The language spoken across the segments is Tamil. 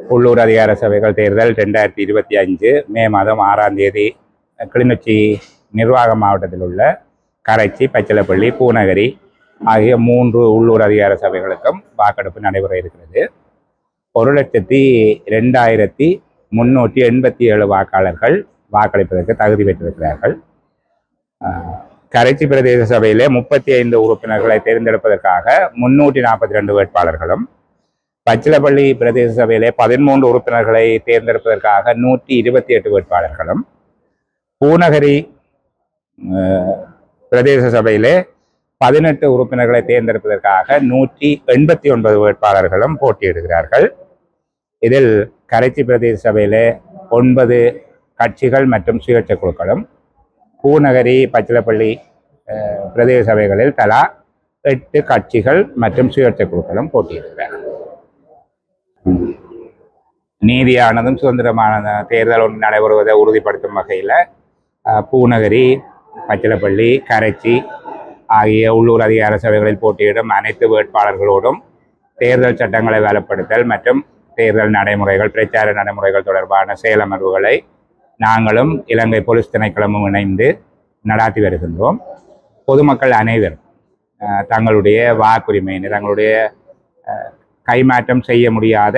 உள்ளூர் அதிகார சபைகள் தேர்தல் ரெண்டாயிரத்தி இருபத்தி அஞ்சு மே மாதம் ஆறாம் தேதி கிளிநொச்சி நிர்வாக மாவட்டத்தில் உள்ள கரைச்சி பச்சிலப்பள்ளி பூநகரி ஆகிய மூன்று உள்ளூர் அதிகார சபைகளுக்கும் வாக்கெடுப்பு நடைபெற இருக்கிறது. ஒரு லட்சத்தி ரெண்டாயிரத்தி முன்னூற்றி எண்பத்தி ஏழு வாக்காளர்கள் வாக்களிப்பதற்கு தகுதி பெற்றிருக்கிறார்கள். கரைச்சி பிரதேச சபையிலே முப்பத்தி ஐந்து உறுப்பினர்களை தேர்ந்தெடுப்பதற்காக முன்னூற்றி நாற்பத்தி ரெண்டு வேட்பாளர்களும் பச்சிலப்பள்ளி பிரதேச சபையிலே பதிமூன்று உறுப்பினர்களை தேர்ந்தெடுப்பதற்காக நூற்றி இருபத்தி எட்டு வேட்பாளர்களும் பூநகரி பிரதேச சபையிலே பதினெட்டு உறுப்பினர்களை தேர்ந்தெடுப்பதற்காக நூற்றி எண்பத்தி ஒன்பது வேட்பாளர்களும் போட்டியிடுகிறார்கள். இதில் கரைச்சி பிரதேச சபையிலே ஒன்பது கட்சிகள் மற்றும் சுயேட்சை குழுக்களும் பூநகரி பச்சிலப்பள்ளி பிரதேச சபைகளில் தலா எட்டு கட்சிகள் மற்றும் சுயேட்சை குழுக்களும் போட்டியிடுகிறார்கள். நீதியானதும் சுதந்திரமான தேர்தல் ஒன்று நடைபெறுவதை உறுதிப்படுத்தும் வகையில் பூநகரி பச்சிலப்பள்ளி கரைச்சி ஆகிய உள்ளூர் அதிகார சபைகளில் போட்டியிடும் அனைத்து வேட்பாளர்களோடும் தேர்தல் சட்டங்களை வலுப்படுத்தல் மற்றும் தேர்தல் நடைமுறைகள் பிரச்சார நடைமுறைகள் தொடர்பான செயலமர்வுகளை நாங்களும் இலங்கை போலீஸ் திணைக்களமும் இணைந்து நடாத்தி வருகின்றோம். பொதுமக்கள் அனைவரும் தங்களுடைய வாக்குரிமையினை தங்களுடைய அஹ், கைமாற்றம் செய்ய முடியாத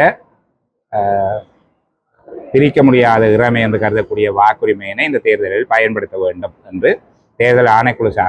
பிரிக்க முடியாத இறமை என்று கருதக்கூடிய வாக்குரிமையினை இந்த தேர்தலில் பயன்படுத்த வேண்டும் என்று தேர்தல் ஆணைக்குழு சார்